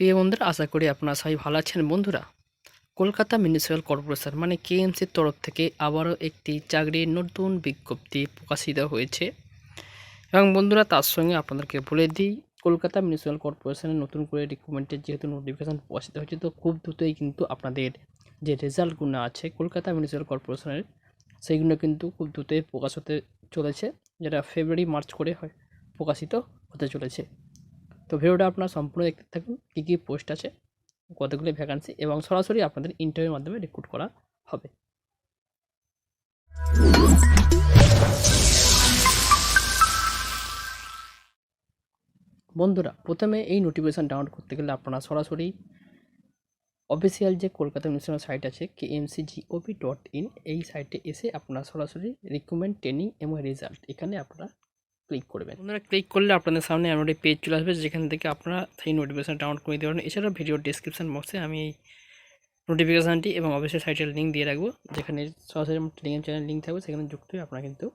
প্রিয় বন্ধুরা, আশা করি আপনারা সবাই ভালো আছেন। বন্ধুরা, কলকাতা মিউনিসিপ্যাল কর্পোরেশন মানে কেএমসির তরফ থেকে আবারও একটি চাকরির নতুন বিজ্ঞপ্তি প্রকাশিত হয়েছে। এবং বন্ধুরা, তার সঙ্গে আপনাদেরকে বলে দিই, কলকাতা মিউনিসিপ্যাল কর্পোরেশনের নতুন করে রিক্রুটমেন্টের যেহেতু নোটিফিকেশান প্রকাশিত হয়েছে, তো খুব দ্রুতই কিন্তু আপনাদের যে রেজাল্টগুলো আছে কলকাতা মিউনিসিপ্যাল কর্পোরেশনের সেইগুলো কিন্তু খুব দ্রুতই প্রকাশ হতে চলেছে। যেটা ফেব্রুয়ারি মার্চ করে হয়, প্রকাশিত হতে চলেছে। তো ভিডিওটা আপনারা সম্পূর্ণ দেখতে থাকুন, কী কী পোস্ট আছে, কতগুলি ভ্যাকান্সি এবং সরাসরি আপনাদের ইন্টারভিউর মাধ্যমে রিক্রুট করা হবে। বন্ধুরা, প্রথমে এই নোটিফিকেশান ডাউনলোড করতে গেলে আপনারা সরাসরি অফিসিয়াল যে কলকাতা মিউনিসিপ্যাল সাইট আছে K MC GOP dot in এই সাইটে এসে আপনারা সরাসরি রিক্রুটমেন্ট ট্রেনিং এবং রেজাল্ট এখানে আপনারা ক্লিক করবেন। আপনারা ক্লিক করলে আপনাদের সামনে এমন একটি পেজ চলে আসবে, যেখান থেকে আপনারা সেই নোটিফিকেশান ডাউনলোড করে দিতে পারেন এছাড়াও ভিডিও ডিসক্রিপশন বক্সে আমি এই নোটিফিকেশানটি এবং অবশ্যই সাইটের লিঙ্ক দিয়ে রাখব। যেখানে সরাসরি টেলিগ্রাম চ্যানেল লিঙ্ক থাকবে, সেখানে যুক্ত হয়ে আপনারা কিন্তু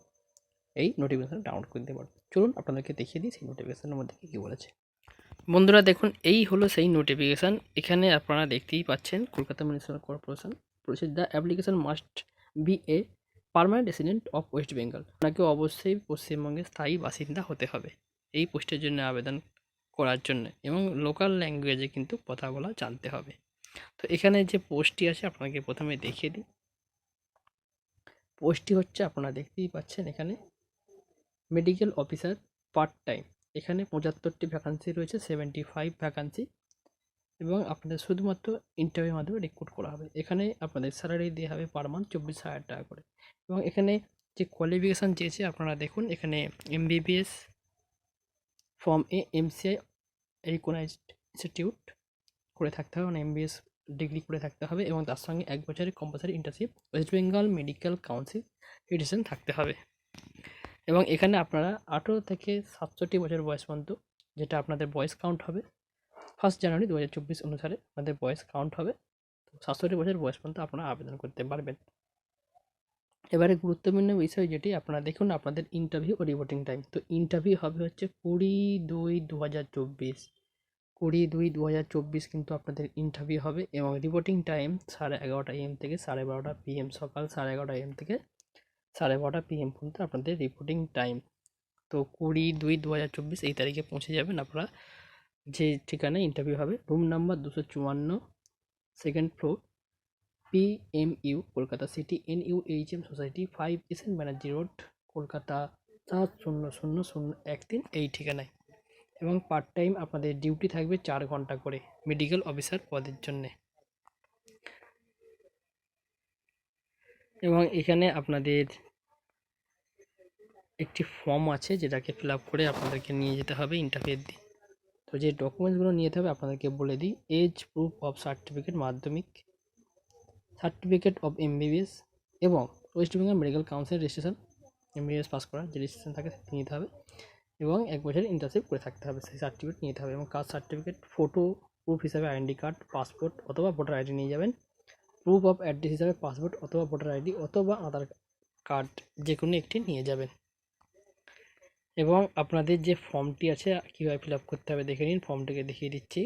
এই নোটিফিকেশান ডাউনলোড করে দিতে পারবেন। চলুন আপনাদেরকে দেখিয়ে দিই সেই নোটিফিকেশানের মধ্যে কী কী বলেছে। বন্ধুরা দেখুন, এই হলো সেই নোটিফিকেশান এখানে আপনারা দেখতেই পাচ্ছেন Kolkata municipal corporation the application must be a permanent resident of West Bengal আপনাকে অবশ্যই পশ্চিমবঙ্গের স্থায়ী বাসিন্দা হতে হবে এই পোস্টের জন্য আবেদন করার জন্য এবং লোকাল ল্যাঙ্গুয়েজে কিন্তু কথা বলা জানতে হবে। তো এখানে যে পোস্টটি আছে আপনাকে প্রথমে দেখিয়ে দিই। পোস্টটি হচ্ছে আপনারা দেখতেই পাচ্ছেন এখানে মেডিকেল অফিসার পার্ট টাইম এখানে পঁচাত্তরটি ভ্যাকান্সি রয়েছে সেভেন্টি ফাইভ ভ্যাকান্সি এবং আপনাদের শুধুমাত্র ইন্টারভিউর মাধ্যমে রিক্রুট করা হবে। এখানে আপনাদের স্যালারি দেওয়া হবে পার মান্থ চব্বিশ হাজার টাকা করে। এবং এখানে যে কোয়ালিফিকেশান চেয়েছে, আপনারা দেখুন, এখানে MBBS from a MCI recognised institute করে থাকতে হবে মানে এমবিএস ডিগ্রি করে থাকতে হবে এবং তার সঙ্গে এক বছরের compulsory internship West Bengal medical council addition থাকতে হবে। এবং এখানে আপনারা আঠেরো থেকে সাতষট্টি বছর বয়স পর্যন্ত, যেটা আপনাদের বয়স কাউন্ট হবে ফার্স্ট জানুয়ারি দু হাজার চব্বিশ অনুসারে আপনাদের বয়স কাউন্ট হবে। তো সাতষট্টি বছর বয়স পর্যন্ত আপনারা আবেদন করতে পারবেন। এবারে গুরুত্বপূর্ণ বিষয় যেটি, আপনারা দেখুন আপনাদের ইন্টারভিউ ও রিপোর্টিং টাইম তো ইন্টারভিউ হবে হচ্ছে কুড়ি দুই দু হাজার চব্বিশ। কুড়ি দুই দু হাজার চব্বিশ কিন্তু আপনাদের ইন্টারভিউ হবে এবং রিপোর্টিং টাইম সাড়ে এগারোটা এম থেকে সাড়ে বারোটা পিএম সকাল সাড়ে এগারোটা এম থেকে সাড়ে বারোটা পিএম পর্যন্ত আপনাদের রিপোর্টিং টাইম তো কুড়ি দুই দু হাজার চব্বিশ এই তারিখে পৌঁছে যাবেন। আপনারা যে ঠিকানায় ইন্টারভিউ হবে রুম নাম্বার দুশো চুয়ান্ন second floor P M U Kolkata city N U H M society five S N Banerjee road Kolkata সাত শূন্য শূন্য শূন্য এক তিন, এই ঠিকানায়। এবং পার্ট টাইম আপনাদের ডিউটি থাকবে চার ঘণ্টা করে মেডিকেল অফিসার পদের জন্যে। এবং এখানে আপনাদের একটি ফর্ম আছে যেটাকে ফিল করে আপনাদেরকে নিয়ে যেতে হবে ইন্টারভিউ দিন তো যে ডকুমেন্টসগুলো নিয়ে হবে, আপনাদেরকে বলে দিই। এজ প্রুফ অফ সার্টিফিকেট মাধ্যমিক সার্টিফিকেট অফ এমবিবিএস এবং West Bengal medical council registration MBBS pass করা যে রেজিস্ট্রেশন থাকে, সেটি নিতে হবে এবং এক বছর ইন্টার্নশিপ করে থাকতে হবে, সেই সার্টিফিকেট নিতে হবে এবং কাস্ট সার্টিফিকেট ফটো প্রুফ হিসাবে আইডেন্টি কার্ড পাসপোর্ট অথবা ভোটার আইডি নিয়ে যাবেন। প্রুফ অফ অ্যাড্রেস হিসাবে পাসপোর্ট অথবা ভোটার আইডি অথবা আধার কার্ড যে কোনো একটি নিয়ে যাবেন। এবং আপনাদের যে ফর্মটি আছে, কীভাবে ফিল আপ করতে হবে দেখে নিন। ফর্মটিকে দেখিয়ে দিচ্ছি।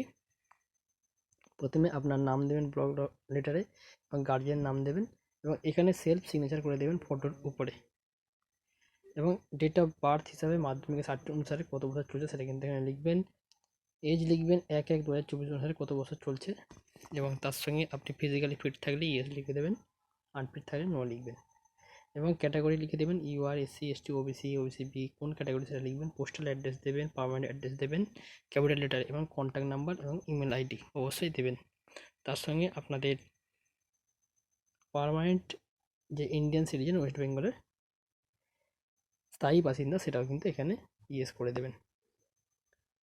প্রথমে আপনার নাম দেবেন ব্লক লেটারে এবং গার্জিয়ান নাম দেবেন এবং এখানে সেলফ সিগনেচার করে দেবেন ফটোর উপরে। এবং ডেট অফ বার্থ হিসাবে মাধ্যমিকের সার্টি অনুসারে কত বছর চলছে সেটা কিন্তু এখানে লিখবেন। এজ লিখবেন এক এক দু হাজার চব্বিশ অনুসারে কত বছর চলছে এবং তার সঙ্গে আপনি ফিজিক্যালি ফিট থাকলে ইয়েস লিখে দেবেন আনফিট থাকলে নো লিখবেন। এবং ক্যাটাগরি লিখে দেবেন UR SC ST OBC OBC B কোন ক্যাটাগরি সেটা লিখবেন পোস্টাল অ্যাড্রেস দেবেন পারমানেন্ট অ্যাড্রেস দেবেন ক্যাপিটাল লেটার এবং কন্ট্যাক্ট নাম্বার এবং ইমেল আইডি অবশ্যই দেবেন। তার সঙ্গে আপনাদের পারমানেন্ট যে ইন্ডিয়ান সিটিজেন ওয়েস্ট বেঙ্গলের স্থায়ী বাসিন্দা সেটাও কিন্তু এখানে ইয়েস করে দেবেন।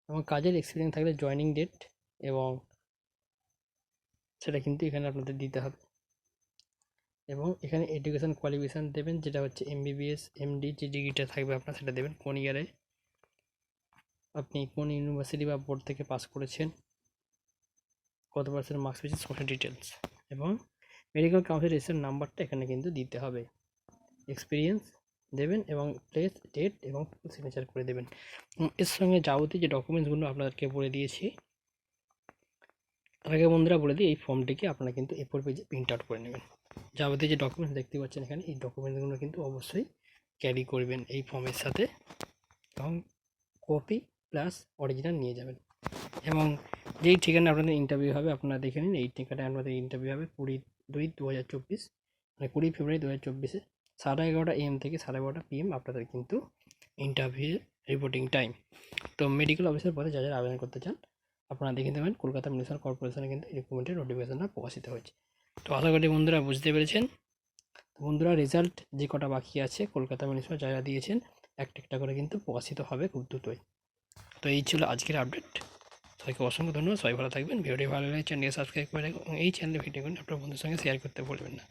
এবং কাজের এক্সপিরিয়েন্স থাকলে জয়নিং ডেট এবং সেটা কিন্তু এখানে আপনাদের দিতে হবে। এবং এখানে এডুকেশান কোয়ালিফিকেশান দেবেন, যেটা হচ্ছে এমবিবিএস এমডি যে ডিগ্রিটা থাকবে আপনার সেটা দেবেন। কোন ইয়ারে আপনি কোন ইউনিভার্সিটি বা বোর্ড থেকে পাস করেছেন, কত পার্সেন্ট মার্কস পেয়েছেন সমস্ত ডিটেলস এবং মেডিকেল কাউন্সিল রেজিস্টার নাম্বারটা এখানে কিন্তু দিতে হবে। এক্সপিরিয়েন্স দেবেন এবং প্লেস ডেট এবং সিগনেচার করে দেবেন। এর সঙ্গে যাবতীয় যে ডকুমেন্টসগুলো আপনাদেরকে বলে দিয়েছি আগে বন্ধুরা বলে দিই, এই ফর্মটিকে আপনারা কিন্তু এরপর পেজে প্রিন্ট আউট করে নেবেন। যাবতীয় যে ডকুমেন্টস দেখতে পাচ্ছেন এখানে, এই ডকুমেন্টসগুলো কিন্তু অবশ্যই ক্যারি করবেন এই ফর্মের সাথে এবং কপি প্লাস অরিজিনাল নিয়ে যাবেন। এবং যেই ঠিকানা আপনাদের ইন্টারভিউ হবে, আপনারা দেখে নিন, এই ঠিকানায় আপনাদের ইন্টারভিউ হবে কুড়ি দুই দু হাজার চব্বিশ মানে কুড়ি ফেব্রুয়ারি দু হাজার চব্বিশে। সাড়ে এগারোটা এম থেকে সাড়ে বারোটা পিএম আপনাদের কিন্তু ইন্টারভিউ রিপোর্টিং টাইম তো মেডিকেল অফিসের পদে যা যারা আবেদন করতে চান, আপনারা দেখে নেবেন, কলকাতা মিউনিসিপাল কর্পোরেশনে কিন্তু রিক্রুটমেন্টের নোটিফিকেশনটা প্রকাশিত হয়েছে। তো আশা করি বন্ধুরা বুঝতে পেরেছেন। বন্ধুরা রেজাল্ট যে কটা বাকি আছে, কলকাতা মিউনিসিপাল যারা দিয়েছেন, একটা একটা করে কিন্তু প্রকাশিত হবে খুব দ্রুতই। তো এই ছিল আজকের আপডেট সবাইকে অসংখ্য ধন্যবাদ। সবাই ভালো থাকবেন। ভিডিওটি ভালো লাগলে চ্যানেলকে সাবস্ক্রাইব করে রাখবেন এই চ্যানেলে ভিডিও করে আপনার বন্ধুর সঙ্গে শেয়ার করতে বলবেন না।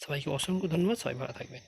সবাইকে অসংখ্য ধন্যবাদ। সবাই ভালো থাকবেন।